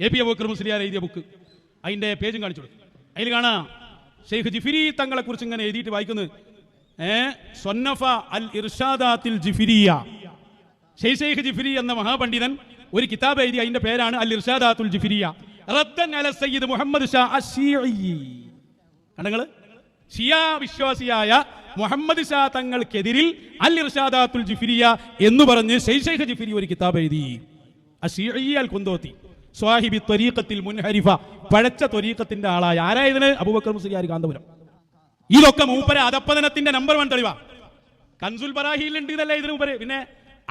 A P Aboobacker Musliyar എഴുതിയ book അതിന്റെ പേജും കാണിച്ചു കൊടുക്കും അതിൽ കാണാം ഷെയ്ഖ് ജിഫിരി തങ്ങളെ കുറിച്ച് ഇങ്ങനെ എഴുതിയിട്ട് വായിക്കുന്നത് സൊന്നഫ അൽ ഇർഷാദാത്തിൽ ജിഫിരിയ. ഷെയ് ഷെയ്ഖ് ജിഫിരി എന്ന മഹാപണ്ഡിതൻ ഒരു കിതാബ് എഴുതി അതിന്റെ പേരാണ് അൽ ഇർഷാദാത്തുൽ ജിഫിരിയ. റദ്ദൻ അല സയ്യിദ് മുഹമ്മദ് ഷാ അശ്ശീഇ കണ്ടങ്ങൾ ഷിയ വിശ്വാസിയായ മുഹമ്മദ് ഷാ തങ്ങൾക്കെതിരിൽ അൽ ഇർഷാദാത്തുൽ ജിഫിരിയ എന്ന് പറഞ്ഞ് ഷെയ് ഷെയ്ഖ് ജിഫിരി ഒരു കിതാബ് എഴുതി. അശ്ശീഇ അൽ കുന്തോത്തി. സ്വാഹിബി ത്വരീഖത്തിൽ മുൻഹരിഫ പഴച്ച ത്വരീഖത്തിന്റെ ആളായ. ആരായതിന് അബൂബക്കർ മുസ്ലിയാർ കാന്തപുരം. ഇതൊക്കെ മൂപ്പര അധപ്പതനത്തിന്റെ നമ്പർ വൺ തെളിവാ. കൻസുൽ ബറാഹിയിൽ ഉണ്ട് എന്നല്ലേ ഇതിന് മുമ്പ് പിന്നെ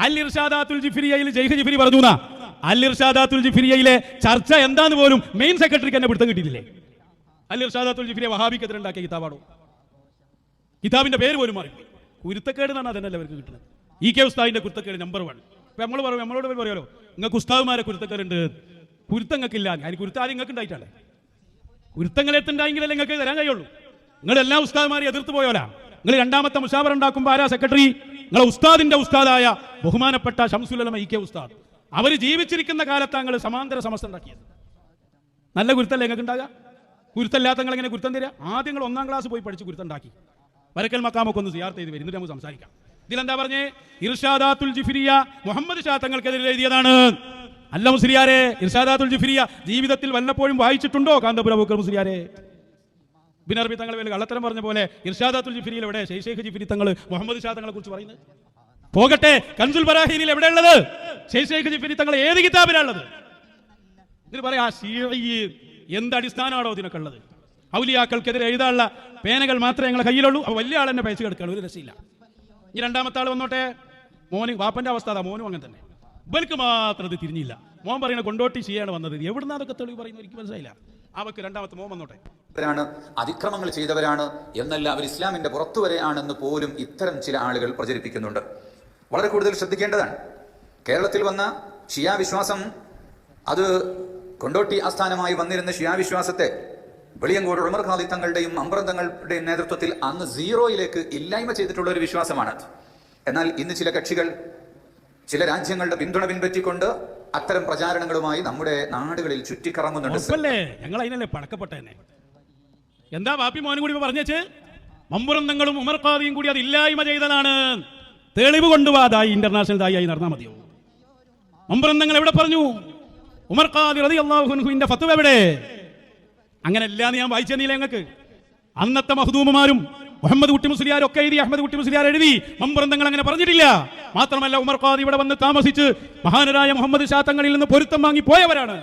അൽ ഇർഷാദാത്തുൽ ജിഫിരിയയിൽ ജയ്ഹ് ജിഫിരി പറഞ്ഞു അൽ ഇർഷാദാത്തുൽ ജിഫിരിയയിലെ ചർച്ച എന്താന്ന് പോലും മെയിൻ സെക്രട്ടറിക്ക് എന്നെ പിടുത്തം കിട്ടിയില്ലേ അൽ ഇർഷാദാത്തുൽ ജിഫിരിയ വഹാബിക്കെതിരെ ഉണ്ടാക്കിയ കിതാബാണോ? കിതാബിന്റെ പേര് പോലും മാറി. കുരുത്തക്കേട് എന്നാണ് അതെന്നല്ല അവർക്ക് കിട്ടുന്നത്. ഇ കെ ഉസ്താദിന്റെ കുരുത്തക്കേട് നമ്പർ വൺ ഇപ്പൊ നമ്മൾ പറയും നമ്മളോട് പോയി പറയുമല്ലോ നിങ്ങൾക്ക് ഉസ്താദുമാരെ കുരുത്തക്കേടുണ്ട്. കുരുത്തങ്ങൾക്കില്ല അതിന് കുരുത്താരും നിങ്ങൾക്ക് ഉണ്ടായിട്ടല്ലേ കുരുത്തങ്ങളെത്തുണ്ടായെങ്കിലല്ലേ നിങ്ങൾക്ക് തരാൻ കഴിയുള്ളൂ. നിങ്ങൾ എല്ലാ ഉസ്താദ്മാരെയും എതിർത്ത് പോയോലാ. നിങ്ങൾ രണ്ടാമത്തെ മുഷാബർ ഉണ്ടാക്കുമ്പോൾ ആരാ സെക്രട്ടറി? നിങ്ങളെ ഉസ്താദിന്റെ ഉസ്താദായ ബഹുമാനപ്പെട്ട ഷംസുലമ ഇ കെ ഉസ്താദ്. അവർ ജീവിച്ചിരിക്കുന്ന കാലത്ത് നിങ്ങൾ സമാന്തര സമസ്ത ഉണ്ടാക്കിയത്. നല്ല കുരുത്തല്ലേ നിങ്ങൾക്ക് ഉണ്ടാകുക കുരുത്തല്ലാത്ത നിങ്ങൾ എങ്ങനെ കുരുത്തം തരിക ആദ്യം നിങ്ങൾ ഒന്നാം ക്ലാസ് പോയി പഠിച്ച് കുരുത്തുണ്ടാക്കി വരക്കൽ മക്കാമൊക്കെ ഒന്ന് സിയാർത്ത് ചെയ്ത് വരും എന്നിട്ട് നമുക്ക് സംസാരിക്കാം. ഇതിലെന്താ പറഞ്ഞേ? ഇർഷാദാത്തുൽ ജിഫിരിയ മുഹമ്മദ് ഷാ തങ്ങൾക്കെതിരെ എഴുതിയതാണ്. അല്ല മുസ്ലിയാരെ ഇർഷാദാത്തുൽ ജിഫിരിയ ജീവിതത്തിൽ വല്ലപ്പോഴും വായിച്ചിട്ടുണ്ടോ? കാന്തപുര ബുക്കർ മുസ്ലിയാരെ. ബിനർബി തങ്ങൾ വേണ്ടി കള്ളത്തരം പറഞ്ഞ പോലെ ഇർഷാദാത്തുൽ ജിഫിരിയിൽ എവിടെ? ഷെയ്ഖ് ജിഫിരി തങ്ങൾ മുഹമ്മദ് ഷാ തങ്ങളെ കുറിച്ച് പറയുന്നത്? പോകട്ടെ കൻസുൽ ബറാഹീനിൽ എവിടെയുള്ളത് ഷെയ്ഖ് ജിഫിരി തങ്ങൾ ഏത് കിതാബിലാണുള്ളത്? ഇതിൽ പറയാ എന്ത് അടിസ്ഥാനമാണോ ഇതിനൊക്കെ ഉള്ളത് ഔലിയാക്കൾക്കെതിരെ എഴുതാനുള്ള പേനകൾ മാത്രമേ ഞങ്ങളെ കയ്യിലുള്ളൂ. അപ്പോൾ വലിയ ആൾ തന്നെ പൈസ എടുക്കണം ഒരു രസമില്ല ഈ രണ്ടാമത്തെ ആൾ വന്നോട്ടെ? മോന് വാപ്പന്റെ അവസ്ഥ അതാ മോനും അങ്ങനെ തന്നെ. ഇവർക്ക് മാത്രം ഇത് തിരിഞ്ഞില്ല. മോൻ പറയുന്നത് കൊണ്ടോട്ടി ചെയ്യാണ് വന്നത്. എവിടുന്ന് അതൊക്കെ തെളിവ് പറയുന്നത് എനിക്ക് മനസ്സിലായില്ല. അവക്ക് രണ്ടാമത്തെ മോൻ വന്നോട്ടെ. ാണ് അതിക്രമങ്ങൾ ചെയ്തവരാണ് എന്നല്ല അവർ ഇസ്ലാമിന്റെ പുറത്തു വരെയാണെന്ന് പോലും ഇത്തരം ചില ആളുകൾ പ്രചരിപ്പിക്കുന്നുണ്ട്. വളരെ കൂടുതൽ ശ്രദ്ധിക്കേണ്ടതാണ്. കേരളത്തിൽ വന്ന ഷിയാവിശ്വാസം അത് കൊണ്ടോട്ടി ആസ്ഥാനമായി വന്നിരുന്ന ഷിയാവിശ്വാസത്തെ വെളിയങ്കോട് ഉമർ ഖാലി തങ്ങളുടെയും അമ്പ്രം തങ്ങളുടെയും നേതൃത്വത്തിൽ അന്ന് സീറോയിലേക്ക് ഇല്ലായ്മ ചെയ്തിട്ടുള്ള ഒരു വിശ്വാസമാണ് എന്നാൽ ഇന്ന് ചില കക്ഷികൾ ചില രാജ്യങ്ങളുടെ പിന്തുണ പിൻപറ്റിക്കൊണ്ട് അത്തരം പ്രചാരണങ്ങളുമായി നമ്മുടെ നാടുകളിൽ ചുറ്റിക്കറങ്ങുന്നുണ്ട് തന്നെ എന്താ ബാപ്പി മോനും കൂടി പറഞ്ഞേച്ച്? മമ്പുറന്തങ്ങളും ഉമർ ഖാദിയും കൂടി അത് ഇല്ലായ്മ ചെയ്തതാണ്. തെളിവ് കൊണ്ടുപോകാതായി ഇന്റർനാഷണൽ ദായി നടന്നാൽ മതിയോ? മമ്പുറന്തങ്ങൾ എവിടെ പറഞ്ഞു? ഉമർ ഖാദി റതി അള്ളാഹുൻഹുവിന്റെ ഫത്വ എവിടെ? അങ്ങനെ അല്ലാന്ന് ഞാൻ വായിച്ചെന്നില്ല ഞങ്ങൾക്ക് അന്നത്തെ മഹദൂമമാരും മുഹമ്മദ് കുട്ടി മുസ്ലിയാർ ഒക്കെ എഴുതി അഹമ്മദ് കുട്ടി മുസ്ലിയാർ എഴുതി മമ്പുറന്തങ്ങൾ അങ്ങനെ പറഞ്ഞിട്ടില്ല. മാത്രമല്ല ഉമർ ഖാദി ഇവിടെ വന്ന് താമസിച്ച് മഹാനരായ മുഹമ്മദ് ഷാ തങ്ങളിൽ നിന്ന് പൊരുത്തം വാങ്ങി പോയവരാണ്.